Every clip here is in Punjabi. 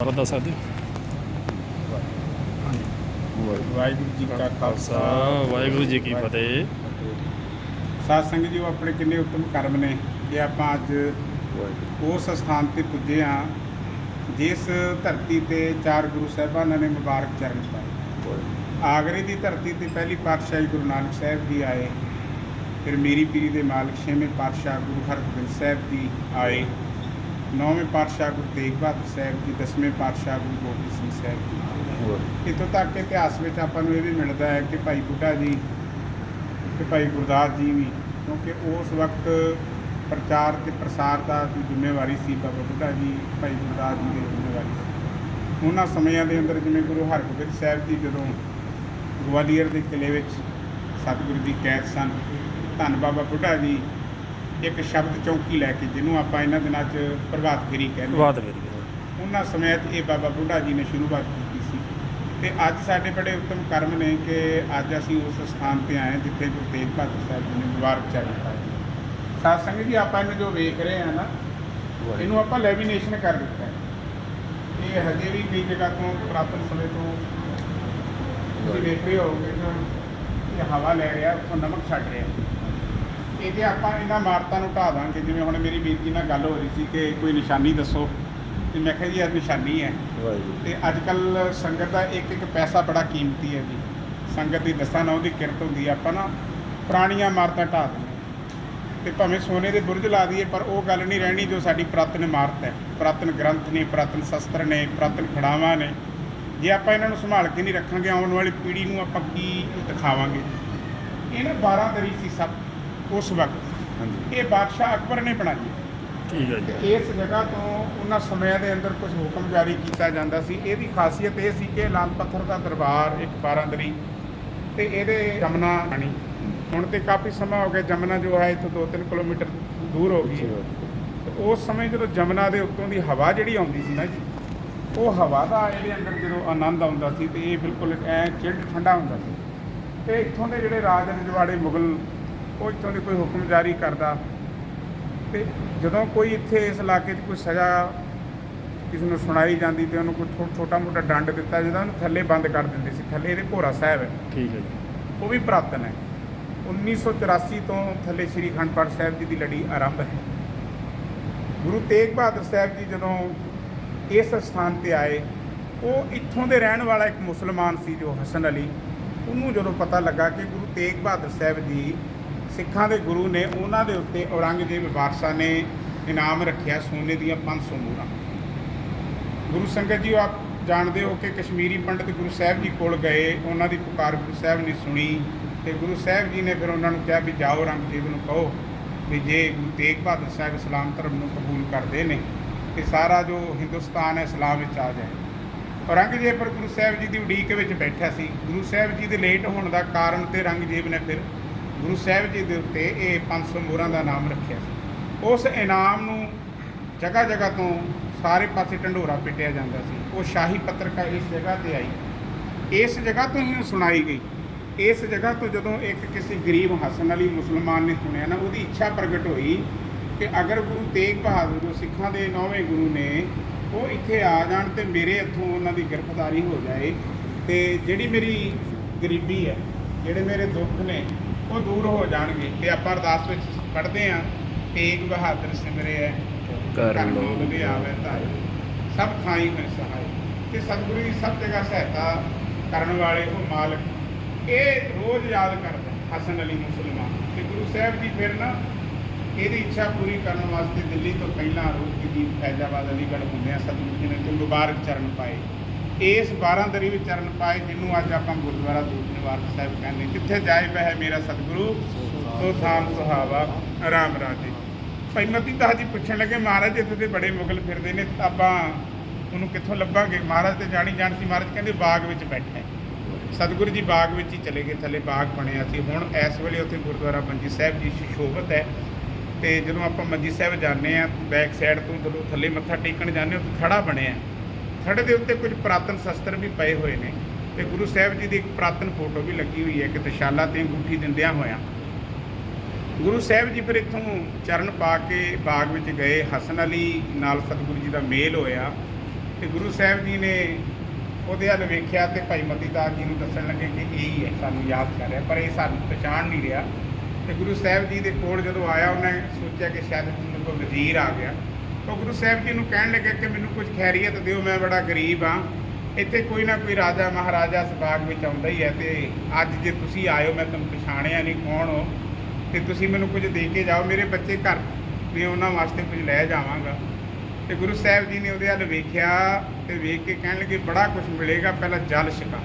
ਬਾਰੇ ਦੱਸ ਸਕਦੇ ਵਾਹਿਗੁਰੂ ਜੀ ਕਾ ਖਾਲਸਾ। ਵਾਹਿਗੁਰੂ ਜੀ ਕੀ ਫਤਿਹ। ਸਾਧ ਸੰਗਤ ਜੀ ਆਪਣੇ ਕਿੰਨੇ ਉੱਤਮ ਕਰਮ ਨੇ ਕਿ ਆਪਾਂ ਅੱਜ ਉਸ ਸਥਾਨ ਤੇ ਪੁੱਜੇ ਆ ਜਿਸ ਧਰਤੀ ਤੇ ਚਾਰ ਗੁਰੂ ਸਾਹਿਬਾਨਾਂ ਨੇ ਮੁਬਾਰਕ ਚਰਨ ਪਾਏ। ਆਗਰੇ ਦੀ ਧਰਤੀ ਤੇ ਪਹਿਲੀ ਪਾਤਸ਼ਾਹੀ ਗੁਰੂ ਨਾਨਕ ਸਾਹਿਬ ਜੀ ਆਏ ਫਿਰ ਮੇਰੀ ਪੀਰੀ ਦੇ ਮਾਲਕ ਛੇਵੇਂ ਪਾਤਸ਼ਾਹ ਗੁਰੂ ਹਰਗੋਬਿੰਦ ਸਾਹਿਬ ਜੀ ਆਏ। ਨੌਵੇਂ ਪਾਤਸ਼ਾਹ ਗੁਰੂ ਤੇਗ ਬਹਾਦਰ ਸਾਹਿਬ ਜੀ ਦਸਵੇਂ ਪਾਤਸ਼ਾਹ ਗੁਰੂ ਗੋਬਿੰਦ ਸਿੰਘ ਸਾਹਿਬ ਜੀ। ਇੱਥੋਂ ਤੱਕ ਕਿ ਇਤਿਹਾਸ ਵਿੱਚ ਆਪਾਂ ਨੂੰ ਇਹ ਵੀ ਮਿਲਦਾ ਹੈ ਕਿ ਭਾਈ ਬੁੱਢਾ ਜੀ ਤੇ ਭਾਈ ਗੁਰਦਾਸ ਜੀ ਵੀ ਕਿਉਂਕਿ ਉਸ ਵਕਤ ਪ੍ਰਚਾਰ ਤੇ ਪ੍ਰਸਾਰ ਦਾ ਜ਼ਿੰਮੇਵਾਰੀ ਸੀ ਬਾਬਾ ਬੁੱਢਾ ਜੀ ਭਾਈ ਗੁਰਦਾਸ ਜੀ ਦੀ ਜ਼ਿੰਮੇਵਾਰੀ ਸੀ। ਉਹਨਾਂ ਸਮਿਆਂ ਦੇ ਅੰਦਰ ਜਿਵੇਂ ਗੁਰੂ ਹਰਗੋਬਿੰਦ ਸਾਹਿਬ ਜੀ ਜਦੋਂ ਗਵਾਲੀਅਰ ਦੇ ਕਿਲੇ ਵਿੱਚ ਸਤਿਗੁਰੂ ਜੀ ਕੈਦ ਸਨ ਧੰਨ ਬਾਬਾ ਬੁੱਢਾ ਜੀ ਇੱਕ ਸ਼ਬਦ ਚੌਕੀ ਲੈ ਕੇ ਜਿਹਨੂੰ ਆਪਾਂ ਇਹਨਾਂ ਦਿਨਾਂ 'ਚ ਪ੍ਰਭਾਤ ਫੇਰੀ ਕਹਿੰਦੇ ਹਾਂ। ਬਾਤ ਮੇਰੀ ਉਹਨਾਂ ਸਮੇਤ ਇਹ ਬਾਬਾ ਬੁੱਢਾ ਜੀ ਨੇ ਸ਼ੁਰੂਆਤ ਕੀਤੀ ਸੀ। ਤੇ ਅੱਜ ਸਾਡੇ ਬੜੇ ਉੱਤਮ ਕਰਮ ਨੇ ਕਿ ਅੱਜ ਅਸੀਂ ਉਸ ਸਥਾਨ ਤੇ ਆਏ ਹਾਂ ਜਿੱਥੇ ਗੁਰੂ ਤੇਗ ਬਹਾਦਰ ਸਾਹਿਬ ਜੀ ਨੇ ਮੁਬਾਰਕ ਚਰਨ ਪਾਏ ਸਾਧ ਸੰਗਤ ਜੀ ਆਪਾਂ ਇਹਨੂੰ ਜੋ ਵੇਖ ਰਹੇ ਆ ਨਾ ਇਹਨੂੰ ਆਪਾਂ ਲੈਮੀਨੇਸ਼ਨ ਕਰ ਦਿੱਤਾ ਹੈ। ਇਹ ਹਜੇ ਵੀ ਕਈ ਜਗ੍ਹਾ ਤੋਂ ਪ੍ਰਾਪਤ ਸਮੇਂ ਤੋਂ ਤੁਸੀਂ ਦੇਖ ਰਹੇ ਹੋਗੇ ਕਿ ਇਹ ਹਵਾ ਲੈ ਰਿਹਾ ਉੱਥੋਂ ਨਮਕ ਛੱਡ ਰਿਹਾ। ਇਹਦੇ ਆਪਾਂ ਇਹਨਾਂ ਇਮਾਰਤਾਂ ਨੂੰ ਢਾਹ ਦਾਂਗੇ ਜਿਵੇਂ ਹੁਣ ਮੇਰੀ ਵੀਰ ਜੀ ਨਾਲ ਗੱਲ ਹੋ ਰਹੀ ਸੀ ਕਿ ਕੋਈ ਨਿਸ਼ਾਨੀ ਦੱਸੋ ਤੇ ਮੈਂ ਕਿਹਾ ਜੀ ਇਹ ਨਿਸ਼ਾਨੀ ਹੈ। ਤੇ ਅੱਜ ਕੱਲ ਸੰਗਤ ਦਾ ਇੱਕ ਇੱਕ ਪੈਸਾ ਬੜਾ ਕੀਮਤੀ ਹੈ ਜੀ। ਸੰਗਤ ਦੀ ਦਸਾਂ ਨਾ ਉਹਦੀ ਕਿਰਤ ਹੁੰਦੀ ਹੈ ਆਪਾਂ ਨਾ ਪੁਰਾਣੀਆਂ ਇਮਾਰਤਾਂ ਢਾਹ ਦਿੰਦੇ। ਤੇ ਭਾਵੇਂ ਸੋਨੇ ਦੇ ਬੁਰਜ ਲਾ ਦਈਏ ਪਰ ਉਹ ਗੱਲ ਨਹੀਂ ਰਹਿਣੀ ਜੋ ਸਾਡੀ ਪ੍ਰਾਤਨ ਇਮਾਰਤ ਹੈ। ਪ੍ਰਾਤਨ ਗ੍ਰੰਥ ਨੇ ਪ੍ਰਾਤਨ ਸ਼ਸਤਰ ਨੇ ਪ੍ਰਾਤਨ ਖੜਾਵਾਂ ਨੇ। ਜੇ ਆਪਾਂ ਇਹਨਾਂ ਨੂੰ ਸੰਭਾਲ ਕੇ ਨਹੀਂ ਰੱਖਾਂਗੇ ਆਉਣ ਵਾਲੀ ਪੀੜ੍ਹੀ ਨੂੰ ਆਪਾਂ ਕੀ ਦਿਖਾਵਾਂਗੇ? ਇਹ ਨਾ 12 ਦਰੀ ਸੀ ਸਭ ਉਸ ਵਕਤ। ਇਹ ਬਾਦਸ਼ਾਹ ਅਕਬਰ ਨੇ ਬਣਾਈ। ਠੀਕ ਹੈ ਜੀ। ਇਸ ਜਗ੍ਹਾ ਤੋਂ ਉਹਨਾਂ ਸਮਿਆਂ ਦੇ ਅੰਦਰ ਕੁਝ ਹੁਕਮ ਜਾਰੀ ਕੀਤਾ ਜਾਂਦਾ ਸੀ। ਇਹਦੀ ਖਾਸੀਅਤ ਇਹ ਸੀ ਕਿ ਲਾਲ ਪੱਥਰ ਦਾ ਦਰਬਾਰ ਇੱਕ ਬਾਰਾਂਦਰੀ ਤੇ ਇਹਦੇ ਜਮਨਾ ਪਾਣੀ ਹੁਣ ਤੇ ਕਾਫੀ ਸਮਾਂ ਹੋ ਗਿਆ। ਜਮਨਾ ਜੋ ਹੈ ਇੱਥੋਂ 2-3 ਕਿਲੋਮੀਟਰ ਦੂਰ ਹੋ ਗਈ ਹੈ। ਤੇ ਉਸ ਸਮੇਂ ਜਦੋਂ ਜਮਨਾ ਦੇ ਉੱਤੋਂ ਦੀ ਹਵਾ ਜਿਹੜੀ ਆਉਂਦੀ ਸੀ ਨਾ ਜੀ ਉਹ ਹਵਾ ਦਾ ਇਹਦੇ ਅੰਦਰ ਜਦੋਂ ਆਨੰਦ ਆਉਂਦਾ ਸੀ ਤੇ ਇਹ ਬਿਲਕੁਲ ਐ ਚਿਲਡ ਠੰਡਾ ਹੁੰਦਾ ਸੀ। ਤੇ ਇੱਥੋਂ ਦੇ ਜਿਹੜੇ ਰਾਜ ਰਜਵਾੜੇ ਮੁਗਲ ਉਹ ਇੱਥੋਂ ਦੇ ਕੋਈ ਹੁਕਮ ਜਾਰੀ ਕਰਦਾ। ਤੇ ਜਦੋਂ ਕੋਈ ਇੱਥੇ ਇਸ ਇਲਾਕੇ 'ਚ ਕੋਈ ਸਜ਼ਾ ਕਿਸੇ ਨੂੰ ਸੁਣਾਈ ਜਾਂਦੀ ਤੇ ਉਹਨੂੰ ਕੋਈ ਛੋਟਾ ਮੋਟਾ ਡੰਡ ਦਿੱਤਾ ਜਾਂਦਾ ਉਹਨੂੰ ਥੱਲੇ ਬੰਦ ਕਰ ਦਿੰਦੇ ਸੀ। ਥੱਲੇ ਇਹਦੇ ਭੋਰਾ ਸਾਹਿਬ ਹੈ। ਠੀਕ ਹੈ ਜੀ। ਉਹ ਵੀ ਪ੍ਰਾਤਨ ਹੈ। 1984 ਤੋਂ ਥੱਲੇ ਸ੍ਰੀ ਅਖੰਡ ਪਾਠ ਸਾਹਿਬ ਜੀ ਦੀ ਲੜੀ ਆਰੰਭ ਹੈ। ਗੁਰੂ ਤੇਗ ਬਹਾਦਰ ਸਾਹਿਬ ਜੀ ਜਦੋਂ ਇਸ ਸਥਾਨ ਤੇ ਆਏ ਉਹ ਇੱਥੋਂ ਦੇ ਰਹਿਣ ਵਾਲਾ ਇੱਕ ਮੁਸਲਮਾਨ ਸੀ ਜੋ ਹਸਨ ਅਲੀ। ਉਹਨੂੰ ਜਦੋਂ ਪਤਾ ਲੱਗਾ ਕਿ ਗੁਰੂ ਤੇਗ ਬਹਾਦਰ ਸਾਹਿਬ ਜੀ ਸਿੱਖਾਂ ਦੇ ਗੁਰੂ ਨੇ ਉਹਨਾਂ ਦੇ ਉੱਤੇ ਔਰੰਗਜ਼ੇਬ ਬਾਦਸ਼ਾਹ ਨੇ ਇਨਾਮ ਰੱਖਿਆ ਸੋਨੇ ਦੀਆਂ 500 ਮੂਹਰਾਂ ਗੁਰੂ ਸੰਗਤ ਜੀ, ਆਪ ਜਾਣਦੇ ਹੋ ਕਿ ਕਸ਼ਮੀਰੀ ਪੰਡਤ ਗੁਰੂ ਸਾਹਿਬ ਜੀ ਕੋਲ ਗਏ, ਉਹਨਾਂ ਦੀ ਪੁਕਾਰ ਗੁਰੂ ਸਾਹਿਬ ਨੇ ਸੁਣੀ ਤੇ ਗੁਰੂ ਸਾਹਿਬ ਜੀ ਨੇ ਫਿਰ ਉਹਨਾਂ ਨੂੰ ਕਿਹਾ ਵੀ ਜਾਓ ਔਰੰਗਜ਼ੇਬ ਨੂੰ ਕਹੋ ਵੀ ਜੇ ਗੁਰੂ ਤੇਗ ਬਹਾਦਰ ਸਾਹਿਬ ਇਸਲਾਮ ਧਰਮ ਨੂੰ ਕਬੂਲ ਕਰਦੇ ਨੇ ਤੇ ਸਾਰਾ ਜੋ ਹਿੰਦੁਸਤਾਨ ਹੈ ਇਸਲਾਮ ਵਿੱਚ ਆ ਜਾਏ। ਔਰੰਗਜ਼ੇਬ ਪਰ ਗੁਰੂ ਸਾਹਿਬ ਜੀ ਦੀ ਉਡੀਕ ਵਿੱਚ ਬੈਠਾ ਸੀ। ਗੁਰੂ ਸਾਹਿਬ ਜੀ ਦੇ ਲੇਟ ਹੋਣ ਦਾ ਕਾਰਨ ਤੇ ਔਰੰਗਜ਼ੇਬ ਨੇ ਫਿਰ ਗੁਰੂ ਸਾਹਿਬ ਜੀ ਦੇ ਉੱਤੇ ਇਹ 500 ਮੋਹਰਾਂ ਦਾ ਨਾਮ ਰੱਖਿਆ ਸੀ। ਉਸ ਇਨਾਮ ਨੂੰ ਜਗ੍ਹਾ ਜਗ੍ਹਾ ਤੋਂ ਸਾਰੇ ਪਾਸੇ ਢੰਡੋਰਾ ਪਿੱਟਿਆ ਜਾਂਦਾ ਸੀ। ਉਹ ਸ਼ਾਹੀ ਪੱਤਰਕਾ ਇਸ ਜਗ੍ਹਾ ਤੇ ਆਈ। ਇਸ ਜਗ੍ਹਾ ਤੋਂ ਹੀ ਉਹ ਸੁਣਾਈ ਗਈ। ਇਸ ਜਗ੍ਹਾ ਤੋਂ ਜਦੋਂ ਇੱਕ ਕਿਸੇ ਗਰੀਬ ਹਸਨ ਅਲੀ ਮੁਸਲਮਾਨ ਨੇ ਸੁਣਿਆ ਨਾ, ਉਹਦੀ ਇੱਛਾ ਪ੍ਰਗਟ ਹੋਈ ਕਿ ਅਗਰ ਗੁਰੂ ਤੇਗ ਬਹਾਦਰ ਜੋ ਸਿੱਖਾਂ ਦੇ ਨੌਵੇਂ ਗੁਰੂ ਨੇ, ਉਹ ਇੱਥੇ ਆ ਜਾਣ ਤੇ ਮੇਰੇ ਇੱਥੋਂ ਉਹਨਾਂ ਦੀ ਗ੍ਰਿਫਤਾਰੀ ਹੋ ਜਾਏ ਤੇ ਜਿਹੜੀ ਮੇਰੀ ਗਰੀਬੀ ਹੈ, ਜਿਹੜੇ ਮੇਰੇ ਦੁੱਖ ਨੇ ਉਹ ਦੂਰ ਹੋ ਜਾਣਗੇ। ਤੇ ਆਪਾਂ ਅਰਦਾਸ ਵਿੱਚ ਪੜ੍ਹਦੇ ਆਂ ਤੇਗ ਬਹਾਦਰ ਸਿਮਰੇ ਹੈ ਕਰ ਕਰ ਲਓ। ਲੋ ਵੀ ਆਵੇ ਧਾਰੇ ਸਭ ਥਾਈ ਮੈਂ ਸਹਾਈ। ਤੇ ਸਤਿਗੁਰੂ ਦੀ ਸਭ ਜਗ੍ਹਾ ਸਹਾਇਤਾ ਕਰਨ ਵਾਲੇ ਉਹ ਮਾਲਕ। ਇਹ ਰੋਜ਼ ਯਾਦ ਕਰਦਾ ਹਸਨ ਅਲੀ ਮੁਸਲਮਾਨ। ਤੇ ਗੁਰੂ ਸਾਹਿਬ ਜੀ ਫਿਰ ਨਾ ਇਹਦੀ ਇੱਛਾ ਪੂਰੀ ਕਰਨ ਵਾਸਤੇ ਦਿੱਲੀ ਤੋਂ ਪਹਿਲਾਂ ਰੋਜ਼ ਦੀ ਫੈਜ਼ਾਬਾਦ ਅਲੀਗੜ੍ਹ ਹੁੰਦਿਆਂ ਸਤਿਗੁਰੂ ਜੀ ਨੇ ਤੇ ਮੁਬਾਰਕ ਚਰਨ ਪਾਏ। ਇਸ 12 ਦਰੀ ਵਿੱਚ ਚਰਨ ਪਾਏ, ਜਿਹਨੂੰ ਅੱਜ ਆਪਾਂ ਗੁਰਦੁਆਰਾ ਦੂਤ ਨਿਵਾਰਕ ਸਾਹਿਬ ਕਹਿੰਦੇ ਜਿੱਥੇ ਜਾਏ ਬਹਿ ਮੇਰਾ ਸਤਿਗੁਰੂ, ਸੋ ਥਾਮ ਸੁਹਾਵਾ ਆਰਾਮ ਰਾਜੇ। ਭਾਈ ਮਤੀ ਦਾਸ ਜੀ ਪੁੱਛਣ ਲੱਗੇ, ਮਹਾਰਾਜ ਇੱਥੇ ਤੇ ਬੜੇ ਮੁਗਲ ਫਿਰਦੇ ਨੇ, ਆਪਾਂ ਉਹਨੂੰ ਕਿੱਥੋਂ ਲੱਭਾਂਗੇ? ਮਹਾਰਾਜ ਤੇ ਜਾਣੀ ਜਾਣ ਸੀ, ਮਹਾਰਾਜ ਕਹਿੰਦੇ ਬਾਗ ਵਿੱਚ ਬੈਠਾ ਸਤਿਗੁਰੂ ਜੀ ਬਾਗ ਵਿੱਚ ਹੀ ਚਲੇ ਗਏ, ਥੱਲੇ ਬਾਗ ਬਣਿਆ ਸੀ। ਹੁਣ ਇਸ ਵੇਲੇ ਉੱਥੇ ਗੁਰਦੁਆਰਾ ਮੰਜੀ ਸਾਹਿਬ ਜੀ ਸ਼ੋਭਤ ਹੈ। ਤੇ ਜਦੋਂ ਆਪਾਂ ਮੰਜੀ ਸਾਹਿਬ ਜਾਂਦੇ ਆ ਬੈਕ ਸਾਈਡ ਤੋਂ ਜਦੋਂ ਥੱਲੇ ਮੱਥਾ ਟੇਕਣ ਜਾਂਦੇ ਹਾਂ, ਉੱਥੇ ਖੜਾ ਬਣਿਆ। ਥੜੇ ਦੇ ਉੱਤੇ ਕੁਝ ਪ੍ਰਾਤਨ ਸ਼ਸਤਰ ਵੀ ਪਏ ਹੋਏ ਨੇ ਤੇ ਗੁਰੂ ਸਾਹਿਬ ਜੀ ਦੀ ਇੱਕ ਪ੍ਰਾਤਨ ਫੋਟੋ ਵੀ ਲੱਗੀ ਹੋਈ ਹੈ ਕਿ ਤਸ਼ਾਲਾ ਤੇ ਅੰਗੂਠੀ ਦਿੰਦਿਆਂ ਹੋਇਆ। ਗੁਰੂ ਸਾਹਿਬ ਜੀ ਫਿਰ ਇੱਥੋਂ ਚਰਨ ਪਾ ਕੇ ਬਾਗ ਵਿੱਚ ਗਏ। ਹਸਨ ਅਲੀ ਨਾਲ ਸਤਿਗੁਰੂ ਜੀ ਦਾ ਮੇਲ ਹੋਇਆ ਤੇ ਗੁਰੂ ਸਾਹਿਬ ਜੀ ਨੇ ਉਹਦੇ ਵੱਲ ਵੇਖਿਆ ਤੇ ਭਾਈ ਮਤੀ ਜੀ ਨੂੰ ਦੱਸਣ ਲੱਗੇ ਕਿ ਇਹ ਹੀ ਹੈ ਸਾਨੂੰ ਯਾਦ ਕਰ ਰਿਹਾ, ਪਰ ਇਹ ਸਾਨੂੰ ਪਛਾਣ ਨਹੀਂ ਰਿਹਾ। ਤੇ ਗੁਰੂ ਸਾਹਿਬ ਜੀ ਦੇ ਕੋਲ ਜਦੋਂ ਆਇਆ, ਉਹਨੇ ਸੋਚਿਆ ਕਿ ਸ਼ਾਇਦ ਕੋਈ ਵਜ਼ੀਰ ਆ ਗਿਆ। ਉਹ ਗੁਰੂ ਸਾਹਿਬ ਜੀ ਨੂੰ ਕਹਿਣ ਲੱਗੇ ਕਿ ਮੈਨੂੰ ਕੁਝ ਖੈਰੀਅਤ ਦਿਓ, ਮੈਂ ਬੜਾ ਗਰੀਬ ਹਾਂ। ਇੱਥੇ ਕੋਈ ਨਾ ਕੋਈ ਰਾਜਾ ਮਹਾਰਾਜਾ ਇਸ ਬਾਗ ਵਿੱਚ ਆਉਂਦਾ ਹੀ ਹੈ ਤੇ ਅੱਜ ਜੇ ਤੁਸੀਂ ਆਇਓ, ਮੈਂ ਤੁਹਾਨੂੰ ਪਛਾਣਿਆ ਨਹੀਂ ਕੌਣ ਹੋ। ਤੇ ਤੁਸੀਂ ਮੈਨੂੰ ਕੁਝ ਦੇ ਕੇ ਜਾਓ, ਮੇਰੇ ਬੱਚੇ ਘਰ ਵੀ ਉਹਨਾਂ ਵਾਸਤੇ ਕੁਝ ਲੈ ਜਾਵਾਂਗਾ। ਤੇ ਗੁਰੂ ਸਾਹਿਬ ਜੀ ਨੇ ਉਹਦੇ ਵੱਲ ਵੇਖਿਆ ਤੇ ਵੇਖ ਕੇ ਕਹਿਣ ਲੱਗੇ, ਬੜਾ ਕੁਝ ਮਿਲੇਗਾ, ਪਹਿਲਾਂ ਜਲ ਛਕਾ।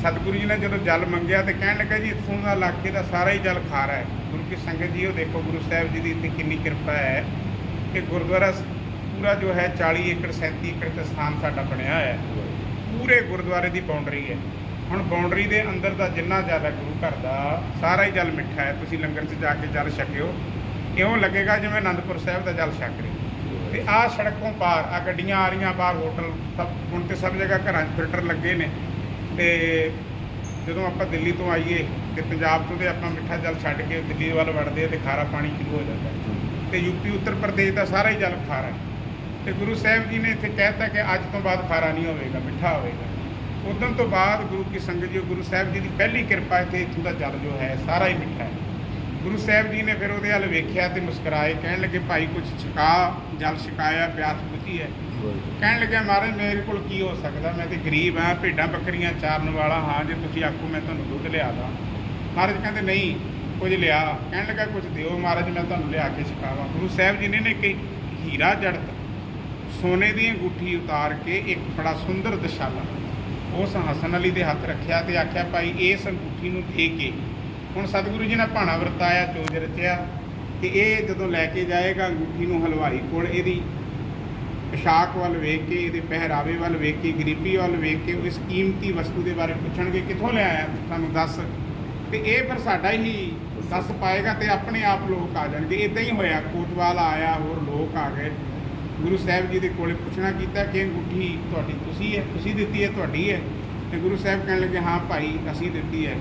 ਸਤਿਗੁਰੂ ਜੀ ਨੇ ਜਦੋਂ ਜਲ ਮੰਗਿਆ ਤੇ ਕਹਿਣ ਲੱਗਾ ਜੀ, ਇੱਥੋਂ ਦਾ ਇਲਾਕੇ ਦਾ ਸਾਰਾ ਹੀ ਜਲ ਖਾਰਾ ਹੈ। ਗੁਰੂ ਕੀ ਸੰਗਤ ਜੀ, ਉਹ ਦੇਖੋ ਗੁਰੂ ਸਾਹਿਬ ਜੀ ਦੀ ਇੱਥੇ ਕਿੰਨੀ ਕਿਰਪਾ ਹੈ। ਕਿ ਗੁਰਦੁਆਰਾ ਪੂਰਾ ਜੋ ਹੈ 40 ਏਕੜ 37 ਏਕੜ ਤੇ ਸਥਾਨ ਸਾਡਾ ਬਣਿਆ ਹੋਇਆ ਹੈ। ਪੂਰੇ ਗੁਰਦੁਆਰੇ ਦੀ ਬਾਉਂਡਰੀ ਹੈ। ਹੁਣ ਬਾਉਂਡਰੀ ਦੇ ਅੰਦਰ ਦਾ ਜਿੰਨਾ ਜ਼ਿਆਦਾ ਗੁਰੂ ਘਰ ਦਾ ਸਾਰਾ ਹੀ ਜਲ ਮਿੱਠਾ ਹੈ। ਤੁਸੀਂ ਲੰਗਰ 'ਚ ਜਾ ਕੇ ਜਲ ਛਕਿਓ। ਇਉਂ ਲੱਗੇਗਾ ਜਿਵੇਂ ਅਨੰਦਪੁਰ ਸਾਹਿਬ ਦਾ ਜਲ ਛਕ ਰਹੇ। ਤੇ ਆਹ ਸੜਕੋਂ ਪਾਰ ਆ ਗੱਡੀਆਂ ਆ ਰਹੀਆਂ, ਬਾਹਰ ਹੋਟਲ, ਸਭ, ਹੁਣ ਤੇ ਸਭ ਜਗ੍ਹਾ ਘਰਾਂ 'ਚ ਫਿਲਟਰ ਲੱਗੇ ਨੇ। ਤੇ ਜਦੋਂ ਆਪਾਂ ਦਿੱਲੀ ਤੋਂ ਆਈਏ ਤੇ ਪੰਜਾਬ ਤੋਂ ਤੇ ਆਪਾਂ ਮਿੱਠਾ ਜਲ ਛੱਡ ਕੇ ਦਿੱਲੀ ਵੱਲ ਵੜਦੇ ਆ ਤੇ ਖਾਰਾ ਪਾਣੀ ਸ਼ੁਰੂ ਹੋ ਜਾਂਦਾ। ਤੇ ਯੂਪੀ ਉੱਤਰ ਪ੍ਰਦੇਸ਼ ਦਾ ਸਾਰਾ ਹੀ ਜਲ ਖਾਰਾ ਹੈ। ਤੇ ਗੁਰੂ ਸਾਹਿਬ ਜੀ ਨੇ ਇੱਥੇ ਕਹਿਤਾ ਕਿ ਅੱਜ ਤੋਂ ਬਾਅਦ ਖਾਰਾ ਨਹੀਂ ਹੋਵੇਗਾ, ਮਿੱਠਾ ਹੋਵੇਗਾ। ਉਦੋਂ ਤੋਂ ਬਾਅਦ ਗੁਰੂ ਕੀ ਸੰਗਤ ਜੀ, ਗੁਰੂ ਸਾਹਿਬ ਜੀ ਦੀ ਪਹਿਲੀ ਕਿਰਪਾ ਇੱਥੇ ਇੱਥੋਂ ਦਾ ਜਲ ਜੋ ਹੈ, ਸਾਰਾ ਹੀ ਮਿੱਠਾ ਹੈ। ਗੁਰੂ ਸਾਹਿਬ ਜੀ ਨੇ ਫਿਰ ਉਹਦੇ ਵੱਲ ਵੇਖਿਆ ਤੇ ਮੁਸਕਰਾਏ, ਕਹਿਣ ਲੱਗੇ, ਭਾਈ ਕੁਝ ਛਕਾ, ਜਲ ਛਕਾਇਆ, ਪਿਆਸ ਬੁਝੀ ਹੈ। ਕਹਿਣ ਲੱਗਿਆ, ਮਹਾਰਾਜ, ਮੇਰੇ ਕੋਲ ਕੀ ਹੋ ਸਕਦਾ? ਮੈਂ ਤੇ ਗਰੀਬ ਹਾਂ, ਭੇਡਾਂ, ਬੱਕਰੀਆਂ, ਚਾਰਨ ਵਾਲਾ ਹਾਂ, ਜੇ ਤੁਸੀਂ ਆਖੋ, ਮੈਂ ਤੁਹਾਨੂੰ ਦੁੱਧ ਲਿਆ ਦਾਂ। ਮਹਾਰਾਜ ਕਹਿੰਦੇ, ਨਹੀਂ ਕੁਝ ਲਿਆ, ਕਹਿਣ ਲੱਗਾ ਕੁਝ ਦਿਓ ਮਹਾਰਾਜ, ਮੈਂ ਤੁਹਾਨੂੰ ਲਿਆ ਕੇ ਛਕਾਵਾਂ ਗੁਰੂ ਸਾਹਿਬ ਜੀ ਨੇ ਨੇ ਕਿ ਹੀਰਾ ਜੜਤ, ਸੋਨੇ ਦੀ ਅੰਗੂਠੀ ਉਤਾਰ ਕੇ ਇੱਕ ਬੜਾ ਸੁੰਦਰ ਦਸ਼ਾਲਾ, ਉਸ ਹਸਨ ਅਲੀ ਦੇ ਹੱਥ ਰੱਖਿਆ ਤੇ ਆਖਿਆ, ਭਾਈ, ਇਸ ਅੰਗੂਠੀ ਨੂੰ ਦੇ ਕੇ ਹੁਣ ਸਤਿਗੁਰੂ ਜੀ ਨੇ ਭਾਣਾ ਵਰਤਾਇਆ, ਚੋਜ ਰਚਿਆ ਕਿ ਇਹ ਜਦੋਂ ਲੈ ਕੇ ਜਾਏਗਾ ਅੰਗੂਠੀ ਨੂੰ ਹਲਵਾਈ ਕੋਲ, ਇਹਦੀ ਪੋਸ਼ਾਕ ਵੱਲ ਵੇਖ ਕੇ, ਇਹਦੇ ਪਹਿਰਾਵੇ ਵੱਲ ਵੇਖ ਕੇ, ਗਰੀਬੀ ਵੱਲ ਵੇਖ ਕੇ ਇਸ ਕੀਮਤੀ ਵਸਤੂ ਦੇ ਬਾਰੇ ਪੁੱਛਣਗੇ, ਕਿੱਥੋਂ ਲਿਆਇਆ ਤੁਹਾਨੂੰ ਦੱਸ। ਤੇ ਇਹ ਫਿਰ ਸਾਡਾ ਹੀ ਦੱਸ ਪਾਏਗਾ ਤੇ ਆਪਣੇ ਆਪ ਲੋਕ ਆ ਜਾਣਗੇ। ਇਦਾਂ ਹੀ ਹੋਇਆ। ਕੋਤਵਾਲ ਆਇਆ, ਹੋਰ ਲੋਕ ਆ ਗਏ। ਗੁਰੂ ਸਾਹਿਬ ਜੀ ਦੇ ਕੋਲੇ ਪੁੱਛਣਾ ਕੀਤਾ ਕਿ ਅੰਗੂਠੀ ਤੁਹਾਡੀ ਤੁਸੀਂ ਹੈ? ਤੁਸੀਂ ਦਿੱਤੀ ਹੈ? ਤੁਹਾਡੀ ਹੈ? ਤੇ ਗੁਰੂ ਸਾਹਿਬ ਕਹਿਣ ਲੱਗੇ, ਹਾਂ ਭਾਈ, ਅਸੀਂ ਦਿੱਤੀ ਹੈ।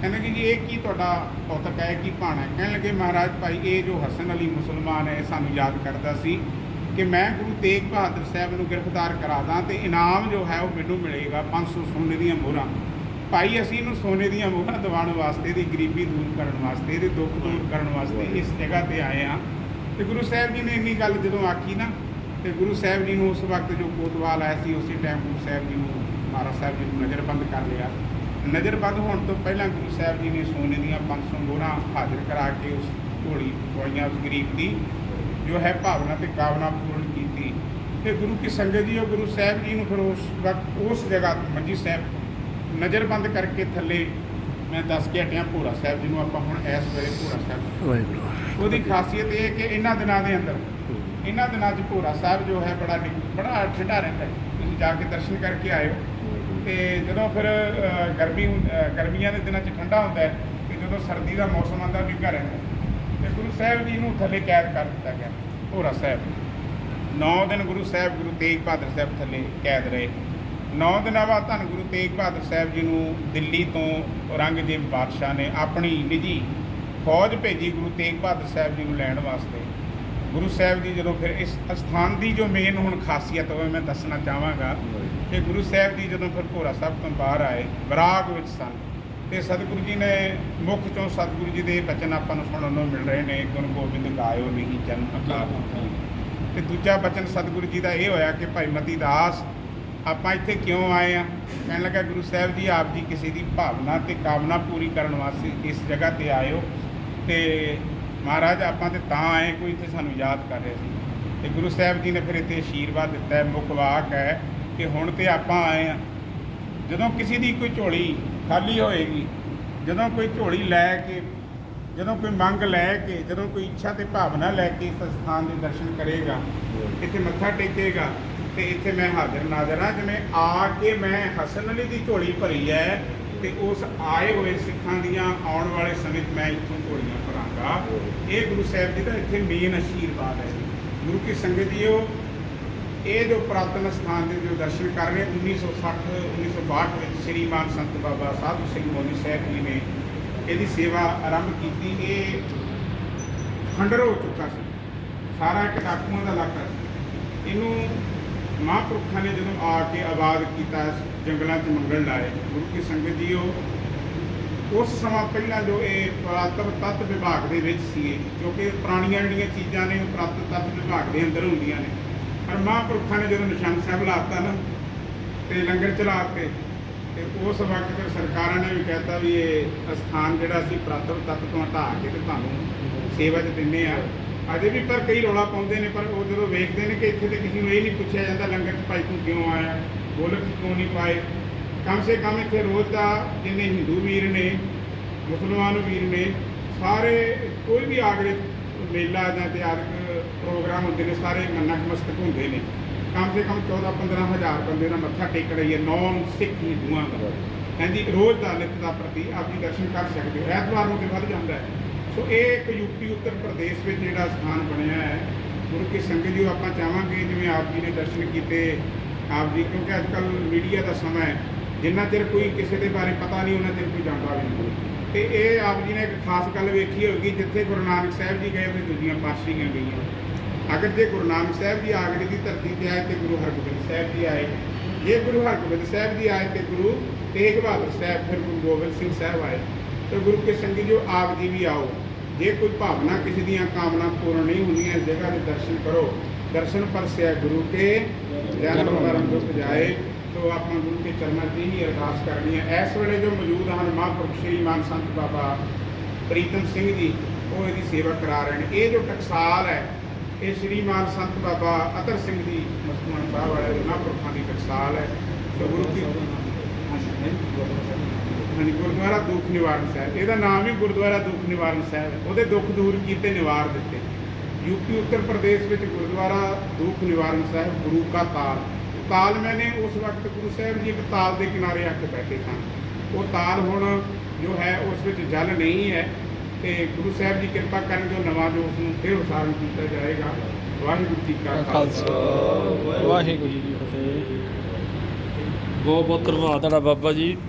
ਕਹਿੰਦੇ ਕਿ ਜੀ, ਇਹ ਕੀ ਤੁਹਾਡਾ ਪੌਤਕ ਹੈ? ਕੀ ਭਾਣਾ ਹੈ? ਕਹਿਣ ਲੱਗੇ, ਮਹਾਰਾਜ ਭਾਈ, ਇਹ ਜੋ ਹਸਨ ਅਲੀ ਮੁਸਲਮਾਨ ਹੈ ਸਾਨੂੰ ਯਾਦ ਕਰਦਾ ਸੀ ਕਿ ਮੈਂ ਗੁਰੂ ਤੇਗ ਬਹਾਦਰ ਸਾਹਿਬ ਨੂੰ ਗ੍ਰਿਫਤਾਰ ਕਰਾ ਦਾਂ ਤੇ ਇਨਾਮ ਜੋ ਹੈ ਉਹ ਮੈਨੂੰ ਮਿਲੇਗਾ 500 ਸੋਨੇ ਦੀਆਂ ਮੋਹਰਾਂ। ਭਾਈ ਅਸੀਂ ਇਹਨੂੰ ਸੋਨੇ ਦੀਆਂ ਮੋਹਰਾਂ ਦਿਵਾਉਣ ਵਾਸਤੇ ਇਹਦੀ ਗਰੀਬੀ ਦੂਰ ਕਰਨ ਵਾਸਤੇ ਇਹਦੇ ਦੁੱਖ ਦੂਰ ਕਰਨ ਵਾਸਤੇ ਇਸ ਜਗ੍ਹਾ ਤੇ ਆਏ ਆ ਤੇ ਗੁਰੂ ਸਾਹਿਬ ਜੀ ਨੇ ਇੰਨੀ ਗੱਲ ਜਦੋਂ ਆਖੀ ਨਾ ਤੇ ਗੁਰੂ ਸਾਹਿਬ ਜੀ ਨੂੰ ਉਸ ਵਕਤ ਜੋ ਕੋਤਵਾਲ ਆਇਆ ਸੀ ਉਸੇ ਟਾਈਮ ਗੁਰੂ ਸਾਹਿਬ ਜੀ ਨੂੰ ਮਹਾਰਾਜ ਸਾਹਿਬ ਜੀ ਨੂੰ ਨਜ਼ਰਬੰਦ ਕਰ ਲਿਆ। ਨਜ਼ਰਬੰਦ ਹੋਣ ਤੋਂ ਪਹਿਲਾਂ ਗੁਰੂ ਸਾਹਿਬ ਜੀ ਨੇ ਸੋਨੇ ਦੀਆਂ 500 ਮੋਹਰਾਂ ਹਾਜ਼ਰ ਕਰਾ ਕੇ ਉਸ ਢੋਲੀ ਪਵਾਈਆਂ ਉਸ ਗਰੀਬ ਦੀ ਜੋ ਹੈ ਭਾਵਨਾ ਤੇ ਕਾਮਨਾ ਪੂਰਨ ਕੀਤੀ। ਤੇ ਗੁਰੂ ਕੀ ਸੰਗਤ ਜੀ ਉਹ ਗੁਰੂ ਸਾਹਿਬ ਜੀ ਨੂੰ ਫਿਰ ਉਸ ਵਕਤ ਉਸ ਜਗ੍ਹਾ ਮੰਜੀ ਸਾਹਿਬ ਨਜ਼ਰਬੰਦ ਕਰਕੇ ਥੱਲੇ ਮੈਂ ਦੱਸ ਕੇ ਹਟਿਆ ਭੋਰਾ ਸਾਹਿਬ ਜੀ ਨੂੰ ਆਪਾਂ ਹੁਣ ਇਸ ਵੇਲੇ ਭੋਰਾ ਸਾਹਿਬ ਵਾਹਿਗੁਰੂ। ਉਹਦੀ ਖਾਸੀਅਤ ਇਹ ਹੈ ਕਿ ਇਹਨਾਂ ਦਿਨਾਂ ਦੇ ਅੰਦਰ ਇਹਨਾਂ ਦਿਨਾਂ 'ਚ ਭੋਰਾ ਸਾਹਿਬ ਜੋ ਹੈ ਬੜਾ ਨਿ- ਬੜਾ ਠੰਡਾ ਰਹਿੰਦਾ ਹੈ। ਤੁਸੀਂ ਜਾ ਕੇ ਦਰਸ਼ਨ ਕਰਕੇ ਆਇਓ। ਤੇ ਜਦੋਂ ਫਿਰ ਗਰਮੀ ਗਰਮੀਆਂ ਦੇ ਦਿਨਾਂ 'ਚ ਠੰਡਾ ਹੁੰਦਾ ਹੈ ਤੇ ਜਦੋਂ ਸਰਦੀ ਦਾ ਮੌਸਮ ਆਉਂਦਾ ਨਿੱਘਾ ਰਹਿੰਦਾ ਹੈ। ਤੇ ਗੁਰੂ ਸਾਹਿਬ ਜੀ ਨੂੰ ਥੱਲੇ ਕੈਦ ਕਰ ਦਿੱਤਾ ਗਿਆ ਭੋਰਾ ਸਾਹਿਬ। 9 ਦਿਨ ਗੁਰੂ ਸਾਹਿਬ ਗੁਰੂ ਤੇਗ ਬਹਾਦਰ ਸਾਹਿਬ ਥੱਲੇ ਕੈਦ ਰਹੇ। ਨੌ ਦਿਨਾਂ ਬਾਅਦ ਧੰਨ ਗੁਰੂ ਤੇਗ ਬਹਾਦਰ ਸਾਹਿਬ ਜੀ ਨੂੰ ਦਿੱਲੀ ਤੋਂ ਔਰੰਗਜ਼ੇਬ ਬਾਦਸ਼ਾਹ ਨੇ ਆਪਣੀ ਨਿੱਜੀ ਫੌਜ ਭੇਜੀ ਗੁਰੂ ਤੇਗ ਬਹਾਦਰ ਸਾਹਿਬ ਜੀ ਨੂੰ ਲੈਣ ਵਾਸਤੇ। ਗੁਰੂ ਸਾਹਿਬ ਜੀ ਜਦੋਂ ਫਿਰ ਇਸ ਅਸਥਾਨ ਦੀ ਜੋ ਮੇਨ ਹੁਣ ਖਾਸੀਅਤ ਹੋਵੇ ਮੈਂ ਦੱਸਣਾ ਚਾਹਾਂਗਾ ਕਿ ਗੁਰੂ ਸਾਹਿਬ ਜੀ ਜਦੋਂ ਫਿਰ ਭੋਰਾ ਸਾਹਿਬ ਤੋਂ ਬਾਹਰ ਆਏ, ਵਿਰਾਗ ਵਿੱਚ ਸਨ ਤੇ ਸਤਿਗੁਰੂ ਜੀ ਨੇ ਮੁੱਖ ਚੋਂ ਸਤਿਗੁਰੂ ਜੀ ਦੇ ਬਚਨ ਆਪਾਂ ਨੂੰ ਸੁਣਨ ਨੂੰ ਮਿਲ ਰਹੇ ਨੇ, ਗੁਰੂ ਗੋਬਿੰਦ ਗਾਇਓ ਨਹੀਂ, ਜਨ ਅਕਾਲ ਤੇ ਦੂਜਾ ਬਚਨ ਸਤਿਗੁਰੂ ਜੀ ਦਾ ਇਹ ਹੋਇਆ ਕਿ ਭਾਈ ਮਤੀ ਦਾਸ ਆਪਾਂ ਇੱਥੇ ਕਿਉਂ ਆਏ ਆ? ਕਹਿਣ ਲੱਗਾ ਗੁਰੂ ਸਾਹਿਬ ਜੀ, ਆਪ ਜੀ ਕਿਸੇ ਦੀ ਭਾਵਨਾ ਤੇ ਕਾਮਨਾ ਪੂਰੀ ਕਰਨ ਵਾਸਤੇ ਇਸ ਜਗ੍ਹਾ ਤੇ ਆਇਓ। ਤੇ ਮਹਾਰਾਜ, ਆਪਾਂ ਤੇ ਤਾਂ ਆਏ, ਕੋਈ ਇੱਥੇ ਸਾਨੂੰ ਯਾਦ ਕਰ ਰਿਹਾ ਸੀ। ਤੇ ਗੁਰੂ ਸਾਹਿਬ ਜੀ ਨੇ ਫਿਰ ਇੱਥੇ ਆਸ਼ੀਰਵਾਦ ਦਿੱਤਾ ਹੈ ਮੁੱਖ ਵਾਕ ਹੈ ਕਿ ਹੁਣ ਤੇ ਆਪਾਂ ਆਏ ਆ। ਜਦੋਂ ਕਿਸੇ ਦੀ ਕੋਈ ਝੋਲੀ ਖਾਲੀ ਹੋਏਗੀ, ਜਦੋਂ ਕੋਈ ਝੋਲੀ ਲੈ ਕੇ, ਜਦੋਂ ਕੋਈ ਮੰਗ ਲੈ ਕੇ, ਜਦੋਂ ਕੋਈ ਇੱਛਾ ਤੇ ਭਾਵਨਾ ਲੈ ਕੇ ਇਸ ਸਥਾਨ ਦੇ ਦਰਸ਼ਨ ਕਰੇਗਾ, ਇੱਥੇ ਮੱਥਾ ਟੇਕੇਗਾ ਤੇ ਇੱਥੇ ਮੈਂ ਹਾਜ਼ਰ ਨਾਜ਼ਰ ਹਾਂ, ਜਿਵੇਂ ਆ ਕੇ ਮੈਂ ਹਸਨ ਅਲੀ ਦੀ ਝੋਲੀ ਭਰੀ ਹੈ ਤੇ ਉਸ ਆਏ ਹੋਏ ਸਿੱਖਾਂ ਦੀਆਂ ਆਉਣ ਵਾਲੇ ਸਮੇਂ 'ਚ ਮੈਂ ਇੱਥੋਂ ਝੋਲੀਆਂ ਭਰਾਂਗਾ। ਇਹ ਗੁਰੂ ਸਾਹਿਬ ਜੀ ਦਾ ਇੱਥੇ ਮੇਨ ਆਸ਼ੀਰਵਾਦ ਹੈ ਗੁਰੂ ਕੀ ਸੰਗਤ ਜੀਓ, ਇਹ ਜੋ ਪ੍ਰਾਤਨ ਸਥਾਨ ਦੇ ਜੋ ਦਰਸ਼ਨ ਕਰ ਰਹੇ 1960 1962 ਵਿੱਚ ਸ੍ਰੀ ਮਾਨ ਸੰਤ ਬਾਬਾ ਸਾਧੂ ਸਿੰਘ ਮੋਨੀ ਸਾਹਿਬ ਜੀ ਨੇ ਇਹਦੀ ਸੇਵਾ ਆਰੰਭ ਕੀਤੀ। ਇਹ ਖੰਡਰ ਹੋ ਚੁੱਕਾ ਸੀ। ਸਾਰਾ ਇੱਕ ਡਾਕੂਆਂ ਦਾ ਇਲਾਕਾ ਸੀ। ਇਹਨੂੰ ਮਹਾਂਪੁਰਖਾਂ ਨੇ ਜਦੋਂ ਆ ਕੇ ਆਬਾਦ ਕੀਤਾ, ਜੰਗਲਾਂ 'ਚ ਮੰਗਣ ਲਾਏ, ਗੁਰੂ ਕੀ ਸੰਗਤ ਜੀ ਉਹ ਉਸ ਸਮਾਂ ਪਹਿਲਾਂ ਜੋ ਇਹ ਪੁਰਾਤਨ ਤੱਤ ਵਿਭਾਗ ਦੇ ਵਿੱਚ ਸੀ ਕਿਉਂਕਿ ਪੁਰਾਣੀਆਂ ਜਿਹੜੀਆਂ ਚੀਜ਼ਾਂ ਨੇ, ਉਹ ਪੁਰਾਤਨ ਤੱਤ ਵਿਭਾਗ ਦੇ ਅੰਦਰ ਹੁੰਦੀਆਂ ਨੇ। ਪਰ ਮਹਾਂਪੁਰਖਾਂ ਨੇ ਜਦੋਂ ਨਿਸ਼ਾਨ ਸਾਹਿਬ ਲਾਤਾ ਨਾ, ਤੇ ਲੰਗਰ ਚਲਾ ਕੇ, ਤੇ ਉਸ ਵਕਤ ਸਰਕਾਰਾਂ ਨੇ ਵੀ ਕਹਿਤਾ ਵੀ ਇਹ ਅਸਥਾਨ ਜਿਹੜਾ ਅਸੀਂ ਪੁਰਾਤਨ ਤੱਤ ਤੋਂ ਹਟਾ ਕੇ ਤੇ ਤੁਹਾਨੂੰ ਸੇਵਾ 'ਚ ਦਿੰਨੇ ਆ। ਅਜੇ ਵੀ ਪਰ ਕਈ ਰੌਲਾ ਪਾਉਂਦੇ ਨੇ, ਪਰ ਉਹ ਜਦੋਂ ਵੇਖਦੇ ਨੇ ਕਿ ਇੱਥੇ ਤੇ ਕਿਸੇ ਨੂੰ ਇਹ ਨਹੀਂ ਪੁੱਛਿਆ ਜਾਂਦਾ ਲੰਗਰ 'ਚ ਭਾਈ ਤੂੰ ਕਿਉਂ ਆਇਆ ਗੋਲਕ 'ਚ ਕਿਉਂ ਨਹੀਂ ਪਾਏ? ਕਮ ਸੇ ਕਮ ਇੱਥੇ ਰੋਜ਼ ਦਾ ਜਿੰਨੇ ਹਿੰਦੂ ਵੀਰ ਨੇ, ਮੁਸਲਮਾਨ ਵੀਰ ਨੇ, ਸਾਰੇ ਕੋਈ ਵੀ ਆਗਰੇ ਮੇਲਾ ਜਾਂ ਤਿਆਰਕ ਪ੍ਰੋਗਰਾਮ ਹੁੰਦੇ ਨੇ, ਸਾਰੇ ਮੰਨਕ ਹੁੰਦੇ ਨੇ। ਕਮ ਸੇ ਕਮ 14 15 ਹਜ਼ਾਰ ਬੰਦੇ ਦਾ ਮੱਥਾ ਟੇਕ ਰਹੀ ਹੈ ਨੌਨ ਸਿੱਖ ਹਿੰਦੂਆਂ ਦਾ। ਕਹਿੰਦੀ ਰੋਜ਼ ਦਾ ਨਿਤ ਦਾ ਪ੍ਰਤੀ ਆਪਣੀ ਦਰਸ਼ਨ ਕਰ ਸਕਦੇ ਹੋ। ਐਤਵਾਰ ਨੂੰ ਤੇ ਵੱਧ ਜਾਂਦਾ ਹੈ। ਸੋ ਇਹ ਇੱਕ ਯੂਪੀ ਉੱਤਰ ਪ੍ਰਦੇਸ਼ ਵਿੱਚ ਜਿਹੜਾ ਸਥਾਨ ਬਣਿਆ ਹੈ। ਗੁਰੂ ਕੀ ਸੰਗਤ ਜੀ ਆਪਾਂ ਚਾਹਾਂਗੇ, ਜਿਵੇਂ ਆਪ ਜੀ ਨੇ ਦਰਸ਼ਨ ਕੀਤੇ, ਆਪ ਜੀ, ਕਿਉਂਕਿ ਅੱਜ ਕੱਲ੍ਹ ਮੀਡੀਆ ਦਾ ਸਮਾਂ ਹੈ। ਜਿੰਨਾ ਚਿਰ ਕੋਈ ਕਿਸੇ ਦੇ ਬਾਰੇ ਪਤਾ ਨਹੀਂ, ਉਹਨਾਂ ਚਿਰ ਕੋਈ ਜਾਣਦਾ ਵੀ ਨਹੀਂ। ਤੇ ਇਹ ਆਪ ਜੀ ਨੇ ਇੱਕ ਖਾਸ ਗੱਲ ਵੇਖੀ ਹੋਵੇਗੀ ਜਿੱਥੇ ਗੁਰੂ ਨਾਨਕ ਸਾਹਿਬ ਜੀ ਗਏ, ਉੱਥੇ ਦੂਜੀਆਂ ਪਾਤਸ਼ਾਹੀਆਂ ਗਈਆਂ। ਅਗਰ ਜੇ ਗੁਰੂ ਨਾਨਕ ਸਾਹਿਬ ਜੀ ਆਗਰੇ ਦੀ ਧਰਤੀ ਤੇ ਆਏ, ਤੇ ਗੁਰੂ ਹਰਗੋਬਿੰਦ ਸਾਹਿਬ ਜੀ ਆਏ। ਜੇ ਗੁਰੂ ਹਰਗੋਬਿੰਦ ਸਾਹਿਬ ਜੀ ਆਏ, ਤੇ ਗੁਰੂ ਤੇਗ ਬਹਾਦਰ ਸਾਹਿਬ, ਫਿਰ ਗੁਰੂ ਗੋਬਿੰਦ ਸਿੰਘ ਸਾਹਿਬ ਆਏ। ਤੇ ਗੁਰੂ ਕੇ ਸੰਗਤ ਜੋ ਆਪ ਜੀ ਵੀ ਆਓ। ਜੇ ਕੋਈ ਭਾਵਨਾ ਕਿਸੇ ਦੀਆਂ ਕਾਮਨਾ ਪੂਰਨ ਨਹੀਂ ਹੁੰਦੀਆਂ, ਇਸ ਜਗ੍ਹਾ ਦੇ ਦਰਸ਼ਨ ਕਰੋ। ਦਰਸ਼ਨ ਪਰਸਿਆ ਗੁਰੂ ਕੇ ਜਨਮ ਮਰਨ ਦੁਖ ਜਾਏ। ਸੋ ਆਪਾਂ ਗੁਰੂ ਕੇ ਚਰਨਾਂ 'ਚ ਹੀ ਅਰਦਾਸ ਕਰਨੀ ਹੈ ਇਸ ਵੇਲੇ ਜੋ ਮੌਜੂਦ ਹਨ ਮਹਾਂਪੁਰਖ ਸ਼੍ਰੀ ਮਾਨ ਸੰਤ ਬਾਬਾ ਪ੍ਰੀਤਮ ਸਿੰਘ ਜੀ, ਉਹ ਇਹਦੀ ਸੇਵਾ ਕਰਾ ਰਹੇ ਨੇ। ਇਹ ਜੋ ਟਕਸਾਲ ਹੈ, ਇਹ ਸ਼੍ਰੀ ਮਾਨ ਸੰਤ ਬਾਬਾ ਅਤਰ ਸਿੰਘ ਜੀ ਮਸਤਮਾਨ ਸਾਹਿਬ ਵਾਲੇ ਮਹਾਂਪੁਰਖਾਂ ਦੀ ਟਕਸਾਲ ਹੈ। ਸੋ ਗੁਰੂ ਕੀ ਹਾਂਜੀ। ਗੁਰਦੁਆਰਾ ਦੁੱਖ ਨਿਵਾਰਨ ਸਾਹਿਬ। ਇਹਦਾ ਨਾਮ ਹੀ ਗੁਰਦੁਆਰਾ ਦੁੱਖ ਨਿਵਾਰਨ ਸਾਹਿਬ ਹੈ। ਉਹਦੇ ਦੁੱਖ ਦੂਰ ਕੀਤੇ ਨਿਵਾਰ ਦਿੱਤੇ। ਯੂਪੀ ਉੱਤਰ ਪ੍ਰਦੇਸ਼ ਵਿੱਚ ਗੁਰਦੁਆਰਾ ਦੁੱਖ ਨਿਵਾਰਨ ਸਾਹਿਬ ਗੁਰੂ ਕਾ ਤਾਲ। ਤਾਲ ਮੈਨੇ ਉਸ ਵਕਤ ਗੁਰੂ ਸਾਹਿਬ ਜੀ ਇੱਕ ਤਾਲ ਦੇ ਕਿਨਾਰੇ ਆ ਕੇ ਬੈਠੇ ਸਨ। ਉਹ ਤਾਲ ਹੁਣ ਜੋ ਹੈ ਉਸ ਵਿੱਚ ਜਲ ਨਹੀਂ ਹੈ ਤੇ ਗੁਰੂ ਸਾਹਿਬ ਜੀ ਕਿਰਪਾ ਕਰਨ ਜੋ ਨਵਾਂ ਜੋ ਉਸ ਨੂੰ ਫਿਰ ਉਸਾਰਨ ਕੀਤਾ ਜਾਏਗਾ ਵਾਹਿਗੁਰੂ ਜੀ ਕਾ ਖਾਲਸਾ। ਵਾਹਿਗੁਰੂ ਜੀ ਕੀ ਫਤਿਹ। ਬਹੁਤ ਬਹੁਤ ਧੰਨਵਾਦ ਤੁਹਾਡਾ ਬਾਬਾ ਜੀ।